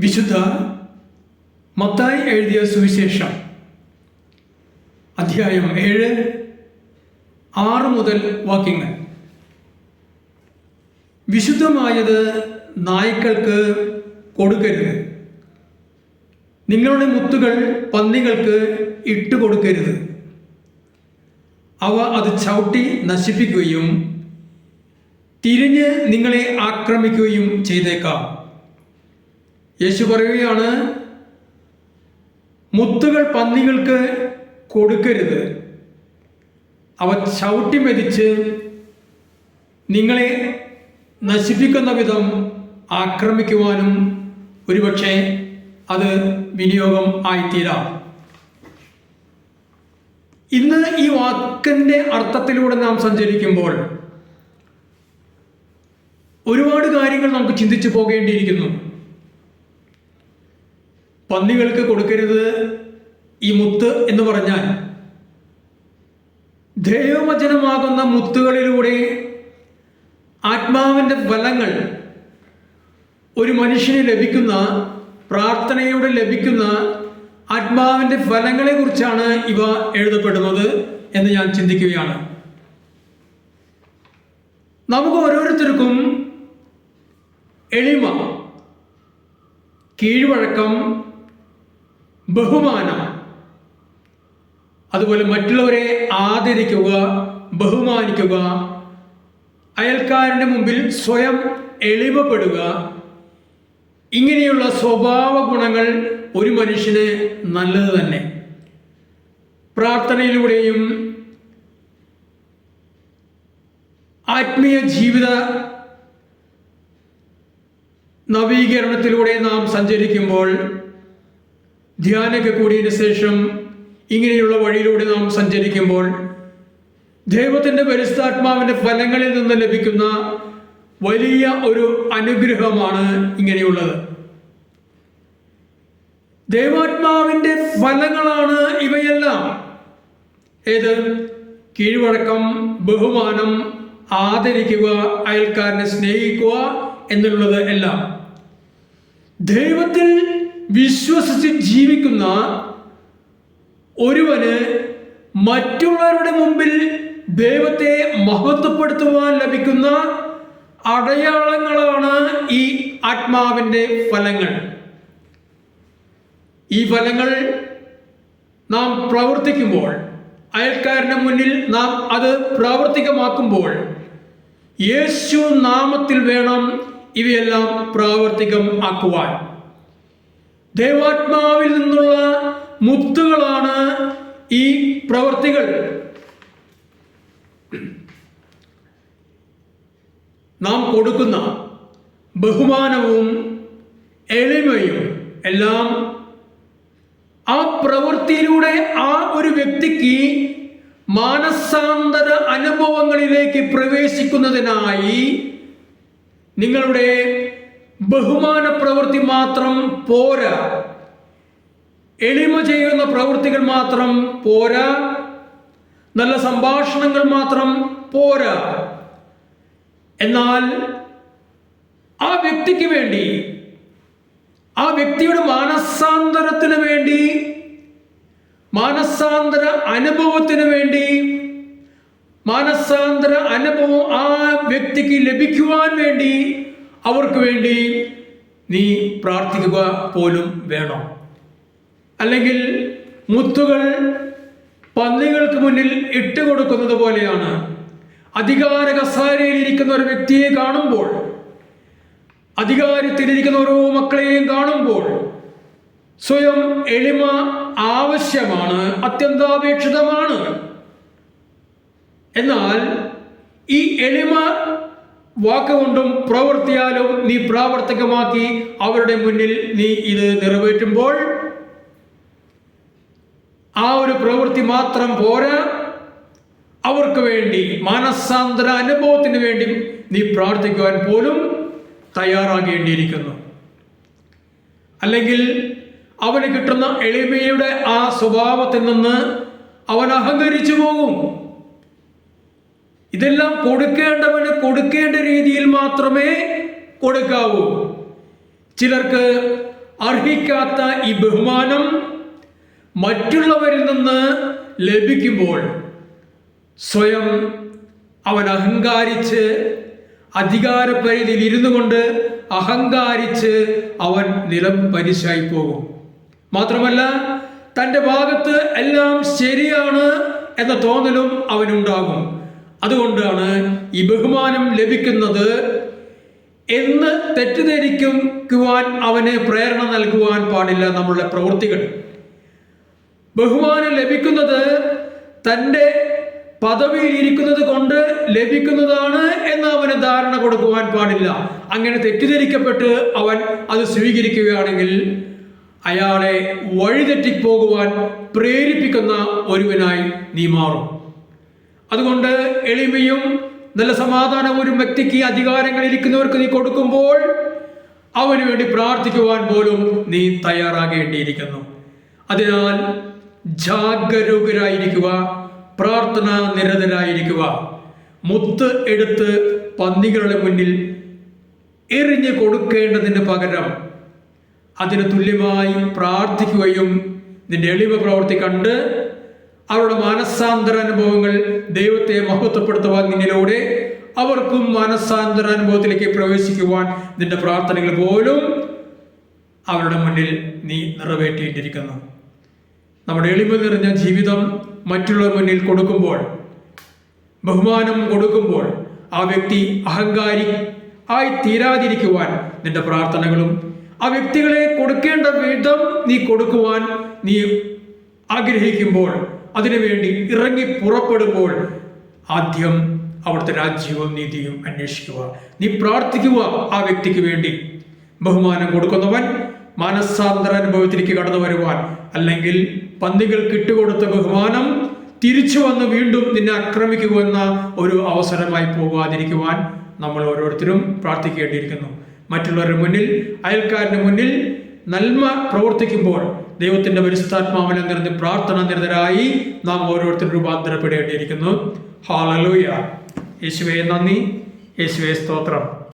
വിശുദ്ധ മത്തായി എഴുതിയ സുവിശേഷം അധ്യായം ഏഴ് ആറ് മുതൽ വാക്യങ്ങൾ. വിശുദ്ധമായത് നായ്ക്കൾക്ക് കൊടുക്കരുത്. നിങ്ങളുടെ മുത്തുകൾ പന്നികൾക്ക് ഇട്ടുകൊടുക്കരുത് അവ അത് ചവിട്ടി നശിപ്പിക്കുകയും തിരിഞ്ഞ് നിങ്ങളെ ആക്രമിക്കുകയും ചെയ്തേക്കാം. യേശു പറയുകയാണ് മുത്തുകൾ പന്നികൾക്ക് കൊടുക്കരുത്. അവ ചവിട്ടി നിങ്ങളെ നശിപ്പിക്കുന്ന വിധം ആക്രമിക്കുവാനും ഒരുപക്ഷെ അത് വിനിയോഗം ആയിത്തീരാം. ഇന്ന് ഈ വാക്കിന്റെ അർത്ഥത്തിലൂടെ നാം സഞ്ചരിക്കുമ്പോൾ ഒരുപാട് കാര്യങ്ങൾ നമുക്ക് ചിന്തിച്ചു പോകേണ്ടിയിരിക്കുന്നു. പന്നികൾക്ക് കൊടുക്കരുത് ഈ മുത്ത് എന്ന് പറഞ്ഞാൽ ദൈവവചനമാകുന്ന മുത്തുകളിലൂടെ ആത്മാവിന്റെ ഫലങ്ങൾ ഒരു മനുഷ്യന് ലഭിക്കുന്ന പ്രാർത്ഥനയോടെ ലഭിക്കുന്ന ആത്മാവിന്റെ ഫലങ്ങളെക്കുറിച്ചാണ് ഇവ എഴുതപ്പെടുന്നത് എന്ന് ഞാൻ ചിന്തിക്കുകയാണ്. നമുക്ക് ഓരോരുത്തർക്കും എളിമ കീഴ്വഴക്കം ബഹുമാനം. അതുപോലെ മറ്റുള്ളവരെ ആദരിക്കുക ബഹുമാനിക്കുക അയൽക്കാരന്റെ മുമ്പിൽ സ്വയം എളിമപ്പെടുക. ഇങ്ങനെയുള്ള സ്വഭാവ ഗുണങ്ങൾ ഒരു മനുഷ്യന് നല്ലത് തന്നെ. പ്രാർത്ഥനയിലൂടെയും ആത്മീയ ജീവിത നവീകരണത്തിലൂടെ നാം സഞ്ചരിക്കുമ്പോൾ ധ്യാനൊക്കെ കൂടിയതിന് ശേഷം ഇങ്ങനെയുള്ള വഴിയിലൂടെ നാം സഞ്ചരിക്കുമ്പോൾ ദൈവത്തിന്റെ പരിസ്ഥാത്മാവിന്റെ ഫലങ്ങളിൽ നിന്ന് ലഭിക്കുന്ന വലിയ ഒരു അനുഗ്രഹമാണ് ഇങ്ങനെയുള്ളത്. ദൈവാത്മാവിന്റെ ഫലങ്ങളാണ് ഇവയെല്ലാം. ഏത്? കീഴ്വഴക്കം ബഹുമാനം ആദരിക്കുക അയൽക്കാരനെ സ്നേഹിക്കുക എന്നുള്ളത് എല്ലാം. ദൈവത്തിൽ വിശ്വസിച്ച് ജീവിക്കുന്ന ഒരുവന് മറ്റുള്ളവരുടെ മുമ്പിൽ ദൈവത്തെ മഹത്വപ്പെടുത്തുവാൻ ലഭിക്കുന്ന അടയാളങ്ങളാണ് ഈ ആത്മാവിന്റെ ഫലങ്ങൾ. ഈ ഫലങ്ങൾ നാം പ്രവർത്തിക്കുമ്പോൾ അയൽക്കാരന്റെ മുന്നിൽ നാം അത് പ്രാവർത്തികമാക്കുമ്പോൾ യേശു നാമത്തിൽ വേണം ഇവയെല്ലാം പ്രാവർത്തികം ആക്കുവാൻ. ദൈവാത്മാവിൽ നിന്നുള്ള മുത്തുകളാണ് ഈ പ്രവർത്തികൾ. നാം കൊടുക്കുന്ന ബഹുമാനവും എളിമയും എല്ലാം ആ പ്രവൃത്തിയിലൂടെ ആ ഒരു വ്യക്തിക്ക് മാനസാന്തര അനുഭവങ്ങളിലേക്ക് പ്രവേശിക്കുന്നതിനായി നിങ്ങളുടെ ബഹുമാന പ്രവൃത്തി മാത്രം പോരാ. എളിമ ചെയ്യുന്ന പ്രവൃത്തികൾ മാത്രം പോരാ. നല്ല സംഭാഷണങ്ങൾ മാത്രം പോരാ. എന്നാൽ ആ വ്യക്തിക്ക് വേണ്ടി ആ വ്യക്തിയുടെ മാനസാന്തരത്തിന് വേണ്ടി മാനസാന്തര അനുഭവത്തിന് വേണ്ടി മാനസാന്തര അനുഭവം ആ വ്യക്തിക്ക് ലഭിക്കുവാൻ വേണ്ടി അവർക്ക് വേണ്ടി നീ പ്രാർത്ഥിക്കുക പോലും വേണം? അല്ലെങ്കിൽ മുത്തുകൾ പന്നികൾക്ക് മുന്നിൽ ഇട്ട് കൊടുക്കുന്നത് പോലെയാണ്. അധികാര കസാരയിലിരിക്കുന്ന ഒരു വ്യക്തിയെ കാണുമ്പോൾ അധികാരത്തിലിരിക്കുന്ന ഓരോ മക്കളെയും കാണുമ്പോൾ സ്വയം എളിമ ആവശ്യമാണ് അത്യന്താപേക്ഷിതമാണ്. എന്നാൽ ഈ എളിമ വാക്കുകൊണ്ടും പ്രവർത്തിയാലും നീ പ്രാവർത്തികമാക്കി അവരുടെ മുന്നിൽ നീ ഇത് നിറവേറ്റുമ്പോൾ ആ ഒരു പ്രവൃത്തി മാത്രം പോരാ. അവർക്ക് വേണ്ടി മാനസാന്തര അനുഭവത്തിന് വേണ്ടി നീ പ്രാർത്ഥിക്കുവാൻ പോലും തയ്യാറാകേണ്ടിയിരിക്കുന്നു. അല്ലെങ്കിൽ അവന് കിട്ടുന്ന എളിമയുടെ ആ സ്വഭാവത്തിൽ നിന്ന് അവൻ അഹങ്കരിച്ചു പോകും. ഇതെല്ലാം കൊടുക്കേണ്ടവന് കൊടുക്കേണ്ട രീതിയിൽ മാത്രമേ കൊടുക്കാവൂ. ചിലർക്ക് അർഹിക്കാത്ത ഈ ബഹുമാനം മറ്റുള്ളവരിൽ നിന്ന് ലഭിക്കുമ്പോൾ സ്വയം അവൻ അഹങ്കാരിച്ച് അധികാരപരിധിയിൽ ഇരുന്നു കൊണ്ട് അഹങ്കാരിച്ച് അവൻ നിലം പരിശായി പോകും. മാത്രമല്ല തന്റെ ഭാഗത്ത് എല്ലാം ശരിയാണ് എന്ന തോന്നലും അവനുണ്ടാകും. അതുകൊണ്ടാണ് ഈ ബഹുമാനം ലഭിക്കുന്നത് എന്ന് തെറ്റിദ്ധരിക്കുവാൻ അവന് പ്രേരണ നൽകുവാൻ പാടില്ല നമ്മളുടെ പ്രവൃത്തികൾ. ബഹുമാനം ലഭിക്കുന്നത് തന്റെ പദവിയിൽ ഇരിക്കുന്നത് കൊണ്ട് ലഭിക്കുന്നതാണ് എന്ന് അവന് ധാരണ കൊടുക്കുവാൻ പാടില്ല. അങ്ങനെ തെറ്റിദ്ധരിക്കപ്പെട്ട് അവൻ അത് സ്വീകരിക്കുകയാണെങ്കിൽ അയാളെ വഴിതെറ്റിപ്പോകുവാൻ പ്രേരിപ്പിക്കുന്ന ഒരുവനായി നീ മാറും. അതുകൊണ്ട് എളിമയും നല്ല സമാധാനവും ഒരു വ്യക്തിക്ക് അധികാരങ്ങളിൽ ഇരിക്കുന്നവർക്ക് നീ കൊടുക്കുമ്പോൾ അവന് വേണ്ടി പ്രാർത്ഥിക്കുവാൻ പോലും നീ തയ്യാറാകേണ്ടിയിരിക്കുന്നു. അതിനാൽ ജാഗരൂകരായിരിക്കുക പ്രാർത്ഥന നിരതരായിരിക്കുക. മുത്ത് എടുത്ത് പന്നികളുടെ മുന്നിൽ എറിഞ്ഞു കൊടുക്കേണ്ടതിന് പകരം അതിന് തുല്യമായി പ്രാർത്ഥിക്കുകയും നിന്റെ എളിമ പ്രവർത്തി കണ്ട് അവരുടെ മാനസാന്തര അനുഭവങ്ങൾ ദൈവത്തെ മഹത്വപ്പെടുത്തുവാൻ നിന്നിലൂടെ അവർക്കും മാനസാന്തര അനുഭവത്തിലേക്ക് പ്രവേശിക്കുവാൻ നിന്റെ പ്രാർത്ഥനകൾ പോലും അവരുടെ മുന്നിൽ നീ നിറവേറ്റിയിട്ടിരിക്കുന്നു. നമ്മുടെ എളിമ നിറഞ്ഞ ജീവിതം മറ്റുള്ളവർ മുന്നിൽ കൊടുക്കുമ്പോൾ ബഹുമാനം കൊടുക്കുമ്പോൾ ആ വ്യക്തി അഹങ്കാരി ആയി തീരാതിരിക്കുവാൻ നിന്റെ പ്രാർത്ഥനകളും ആ വ്യക്തികളെ കൊടുക്കേണ്ട വിധം നീ കൊടുക്കുവാൻ നീ ആഗ്രഹിക്കുമ്പോൾ അതിനുവേണ്ടി ഇറങ്ങി പുറപ്പെടുമ്പോൾ ആദ്യം അവിടുത്തെ രാജ്യവും നീതിയും അന്വേഷിക്കുക. നീ പ്രാർത്ഥിക്കുക ആ വ്യക്തിക്ക് വേണ്ടി. ബഹുമാനം കൊടുക്കുന്നവൻ മാനസാന്തര അനുഭവത്തിലേക്ക് കടന്നു വരുവാൻ. അല്ലെങ്കിൽ പന്തികൾ കിട്ടുകൊടുത്ത ബഹുമാനം തിരിച്ചു വന്ന് വീണ്ടും നിന്നെ ആക്രമിക്കുമെന്ന ഒരു അവസരമായി പോകാതിരിക്കുവാൻ നമ്മൾ ഓരോരുത്തരും പ്രാർത്ഥിക്കേണ്ടിയിരിക്കുന്നു. മറ്റുള്ളവരുടെ മുന്നിൽ അയൽക്കാരന്റെ മുന്നിൽ നന്മ പ്രവർത്തിക്കുമ്പോൾ ദൈവത്തിന്റെ പരിസ്ഥാത്മാവിനെ നിറഞ്ഞ് പ്രാർത്ഥന നിരതരായി നാം ഓരോരുത്തരും രൂപാന്തരപ്പെടേണ്ടിയിരിക്കുന്നു. ഹാളലൂയ യേശുവേ നന്ദി. യേശുവേ സ്തോത്രം.